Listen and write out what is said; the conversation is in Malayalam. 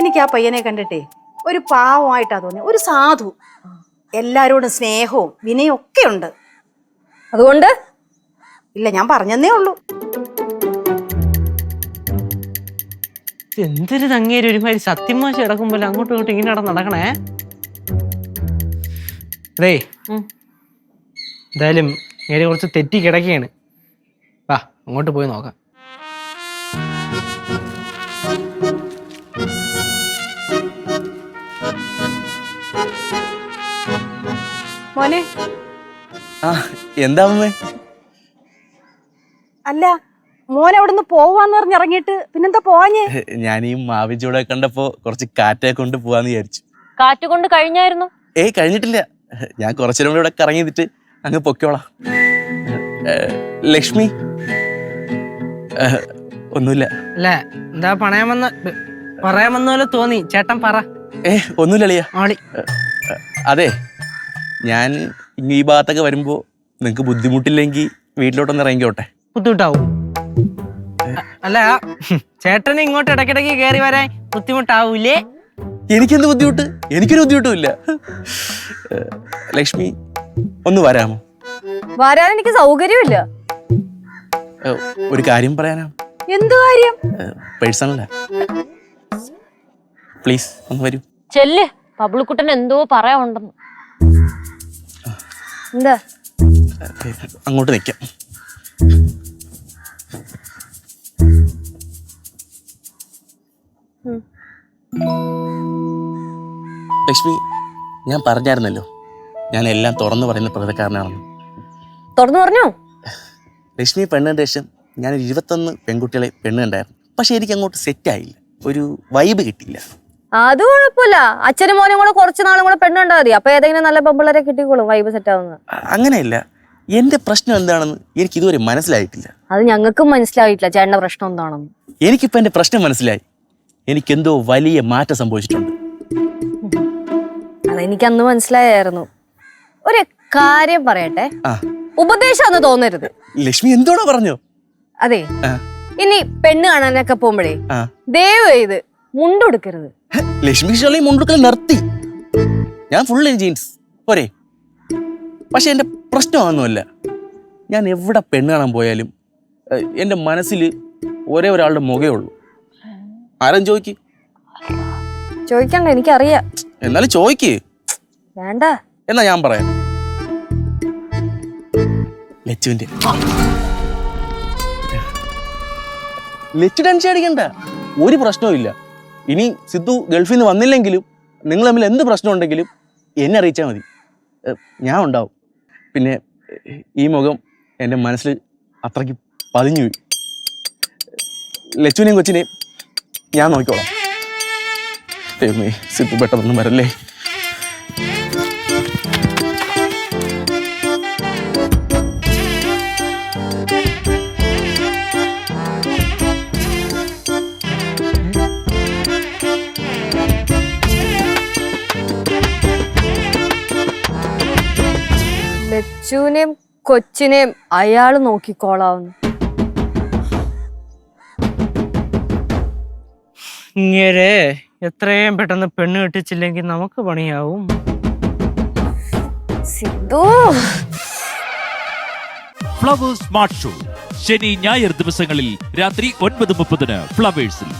എനിക്ക് ആ പയ്യനെ കണ്ടിട്ടേ ഒരു പാവമായിട്ടാ തോന്നി ഒരു സാധു. എല്ലാരോടും സ്നേഹവും വിനയും ഒക്കെ ഉണ്ട്. അതുകൊണ്ട്? ഇല്ല ഞാൻ പറഞ്ഞെന്നേ ഉള്ളൂ. എന്തൊരു തങ്ങേര് ഒരുമാതിരി സത്യം സത്യമാശ കിടക്കുമ്പോൾ അങ്ങോട്ടും ഇങ്ങോട്ടും ഇങ്ങനെ നടന്ന് നടക്കണേ? അതേ. എന്തായാലും നേരെ കുറച്ച് തെറ്റി കിടക്കുകയാണ്. വാ അങ്ങോട്ട് പോയി നോക്കാം. മോനെ. ആ എന്താ അമ്മേ? അല്ല മോൻ അവിടുന്ന് പോവാന്ന് പറഞ്ഞ് ഇറങ്ങിയിട്ട് പിന്നെന്താ പോവാഞ്ഞേ? ഞാൻ ഈ മാവിച്ചൂടെ കണ്ടപ്പോ കുറച്ച് കാറ്റേ കൊണ്ട് പോവാന്ന് വിചാരിച്ചു. കാറ്റ് കൊണ്ട് കഴിഞ്ഞായിരുന്നു. ഏയ് കഴിഞ്ഞിട്ടില്ല. ഞാൻ കുറച്ചേരം കൂടെ ഇവിടെ കറങ്ങി നിന്നിട്ട് അങ്ങ് പൊക്കോളാം ലക്ഷ്മി? ഒന്നുമില്ല. അല്ല എന്താ പണയാമെന്ന് പറയാമെന്ന പോലെ തോന്നി. ചേട്ടൻ പറ. ഏ ഒന്നുമില്ല അളിയ. അതെ ഞാൻ ഇങ്ങ് ഈ ഭാഗത്തൊക്കെ വരുമ്പോ നിങ്ങക്ക് ബുദ്ധിമുട്ടില്ലെങ്കിൽ വീട്ടിലോട്ടൊന്ന് ഇറങ്ങിക്കോട്ടെ. ബുദ്ധിമുട്ടാവും. അല്ല ചേട്ടന് ഇങ്ങോട്ട് ഇടയ്ക്കിടയ്ക്ക് കയറി വരാൻ ബുദ്ധിമുട്ടാവൂലേ? എനിക്കെന്ത് ബുദ്ധിമുട്ട്? എനിക്കൊരു ബുദ്ധിമുട്ടില്ല ലക്ഷ്മി ഒന്ന് വരാമോ? വരാൻ എനിക്ക് സൗകര്യമില്ല. ഒരു കാര്യം പറയാനാ. എന്ത് കാര്യം? പേഴ്സണലാ. പ്ലീസ് ഒന്ന് വരൂ. ചെല്ല്. പബ്ലിക്കുട്ടൻ എന്തോ പറയാനുണ്ടെന്ന്. എന്താ അങ്ങോട്ട് നിൽക്കാം ലക്ഷ്മി ഞാൻ പറഞ്ഞായിരുന്നല്ലോ. ഞാൻ എല്ലാം തുറന്നു പറയുന്ന പ്രകൃതക്കാരനാണെന്ന്. തുറന്നു പറഞ്ഞോ? ലക്ഷ്മി പെണ്ണിന്റെ ശേഷം ഞാൻ ഒരു ഇരുപത്തൊന്ന് പെൺകുട്ടികളെ പെണ്ണ് കണ്ടായിരുന്നു. പക്ഷെ എനിക്ക് അങ്ങോട്ട് സെറ്റായില്ല ഒരു വൈബ് കിട്ടിയില്ല. അത് കുഴപ്പമില്ല. അച്ഛനും മോനും കൂടെ കുറച്ച് നാളും കൂടെ പെണ്ണുണ്ടാ മതി. അപ്പൊ ഏതെങ്കിലും നല്ല പെമ്പിള്ളേരെ കിട്ടിക്കോളും വൈബ് സെറ്റ് ആവുന്നത്. അങ്ങനെയല്ല. എന്റെ പ്രശ്നം എന്താണെന്ന് എനിക്ക് ഇതുവരെ മനസ്സിലായിട്ടില്ല. അത് ഞങ്ങൾക്കും മനസ്സിലായിട്ടില്ല. ചേട്ടന്റെ പ്രശ്നം എന്താണെന്ന്. എനിക്കിപ്പോ എന്റെ പ്രശ്നം മനസ്സിലായി. എനിക്ക് എന്തോ വലിയ മാറ്റം സംഭവിച്ചിട്ടുണ്ട്. അതെനിക്ക് അന്ന് മനസ്സിലായായിരുന്നു. ഒരു കാര്യം പറയട്ടെ. ആ. ഉപദേശം അന്ന് തോന്നരുത്. ലക്ഷ്മി എന്തോടാ പറഞ്ഞോ? അതെ. ഇനി പെണ്ണ് കാണാനൊക്കെ പോകുമ്പോഴേ. ദയവ് ചെയ്ത് മുണ്ടെടുക്കരുത്. ലക്ഷ്മി ഷോളി മുണ്ടെടുക്കൽ നിർത്തി. ഞാൻ ഫുൾ ജീൻസ് പോരെ. പക്ഷെ എന്റെ പ്രശ്നമൊന്നുമല്ല ഞാൻ എവിടെ പെണ്ണ് കാണാൻ പോയാലും എന്റെ എന്റെ മനസ്സിൽ ഒരേ ഒരാളുടെ മുഖേ ഉള്ളൂ. ആരും ചോദിക്ക്? ചോദിക്കണ്ട എനിക്കറിയാം. എന്നാലും ചോദിക്ക്. വേണ്ട. എന്നാ ഞാൻ പറയാം. ലച്ചുവിന്റെ. ലച്ചു ടെൻഷൻ അടിക്കണ്ട. ഒരു പ്രശ്നവും ഇല്ല. ഇനി സിദ്ധു ഗൾഫിൽ നിന്ന് വന്നില്ലെങ്കിലും നിങ്ങൾ തമ്മിൽ എന്ത് പ്രശ്നം ഉണ്ടെങ്കിലും എന്നെ അറിയിച്ചാൽ മതി. ഞാൻ ഉണ്ടാവും. പിന്നെ ഈ മുഖം എന്റെ മനസ്സിൽ അത്രയ്ക്ക് പതിഞ്ഞു പോയി. ലച്ചുവിനെയും കൊച്ചിനെയും ഞാൻ നോക്കിക്കോളാം. സിദ്ധു പെട്ടെന്നൊന്നും വരല്ലേ? ലച്ചുവിനെയും കൊച്ചിനെയും അയാൾ നോക്കിക്കോളാവുന്നു. ഇങ്ങനെ എത്രയും പെട്ടെന്ന് പെണ്ണ് കെട്ടിച്ചില്ലെങ്കിൽ നമുക്ക് പണിയാവും. Sidhu flowers smart show. ശനി ഞായർ ദിവസങ്ങളിൽ രാത്രി ഒൻപത് മുപ്പതിന് ഫ്ലവേഴ്സിൽ.